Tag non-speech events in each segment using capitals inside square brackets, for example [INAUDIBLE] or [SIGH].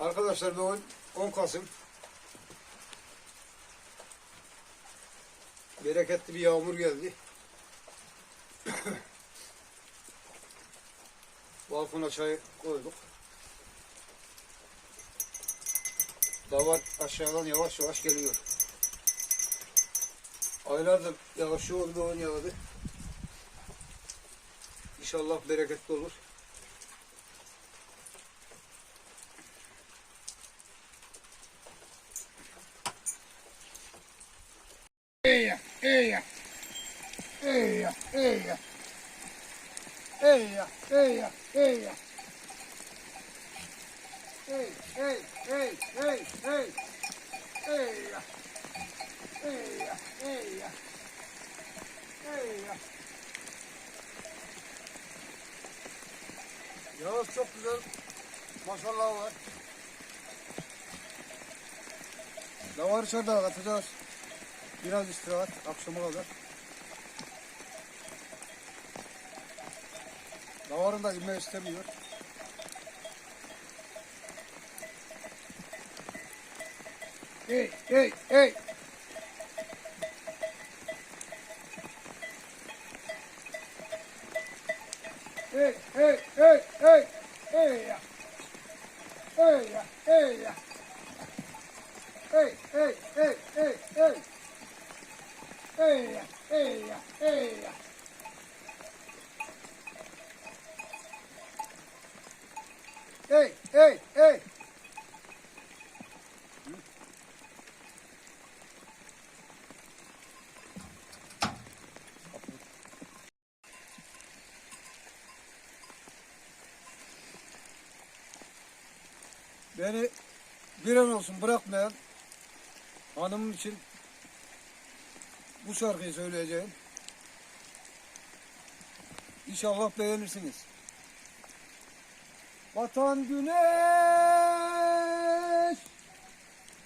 Arkadaşlar bugün 10 Kasım. Bereketli bir yağmur geldi. [COUGHS] Balkona çay koyduk. Davar aşağıdan yavaş yavaş geliyor. Aylardır yağış bugün yağdı. İnşallah bereketli olur. Eya, eya, eya, eya, eya, eya. Ey, ey, ey, ey, ey, eya, eya, eya, eya. Yağız çok güzel. Maşallah var. Davar içeride atacağız. Biraz istirahat akşama kadar. Davarın da inme istemiyor. Hey, hey, hey. Hey, hey, hey, hey, hey ya. Hey ya, hey ya. Hey, hey, hey, hey, hey. Hey ya, hey ya, hey ya. Hey, hey, hey. Beni bir an olsun bırakmayan hanımım için bu şarkıyı söyleyeceğim. İnşallah beğenirsiniz. Vatan güneş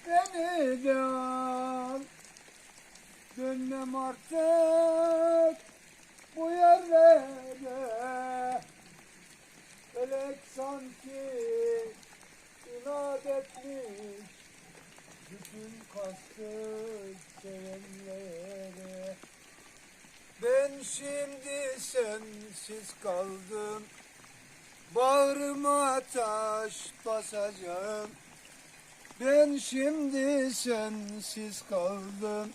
beni de al Dönmem artık bu yerlere şimdi sensiz kaldım. Bağrıma taş basacağım. Ben şimdi sensiz kaldım.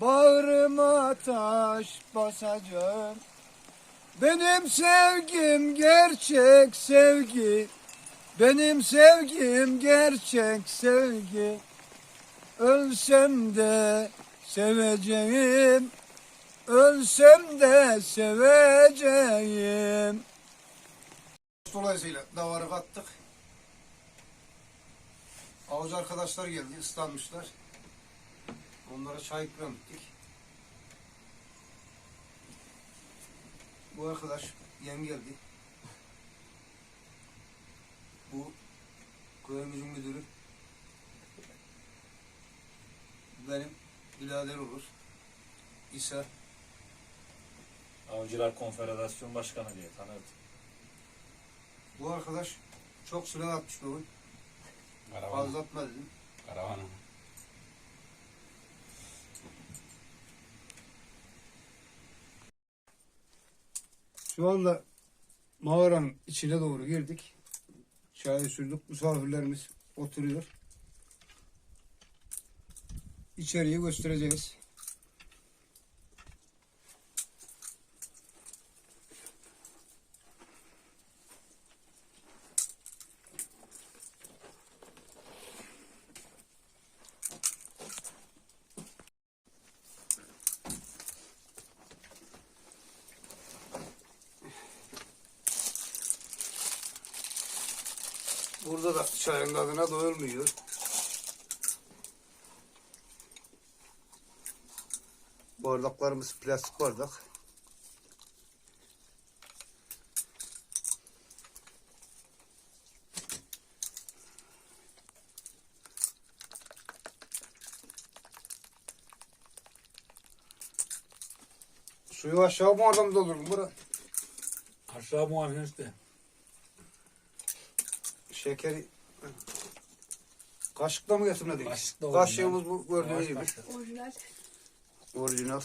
Bağrıma taş basacağım. Benim sevgim gerçek sevgi. Benim sevgim gerçek sevgi. Ölsem de seveceğim Ölsem de seveceğim Dolayısıyla davarı kattık. Avcı arkadaşlar geldi, ıslanmışlar. Onlara çay ikram ettik. Bu arkadaş yem geldi. Bu köyümüzün müdürü. Benim birader olur. İsa. Avcılar Konfederasyon Başkanı diye tanıdı. Bu arkadaş çok silah atmış bugün. Karavana. Fazla atma dedim. Karavana. Şu anda mağaranın içine doğru girdik. Çayı sürdük. Misafirlerimiz oturuyor. İçeriği göstereceğiz. Burada da çayın tadına doyulmuyor. Bardaklarımız plastik bardak. Suyu aşağı mı adam doldurdun bura? Aşağı muavinesi de. Şekeri kaşıkla mı getirmedin? Kaşıkla. Kaşığımız bu gördüğünüz gibi. Orijinal. Orijinal.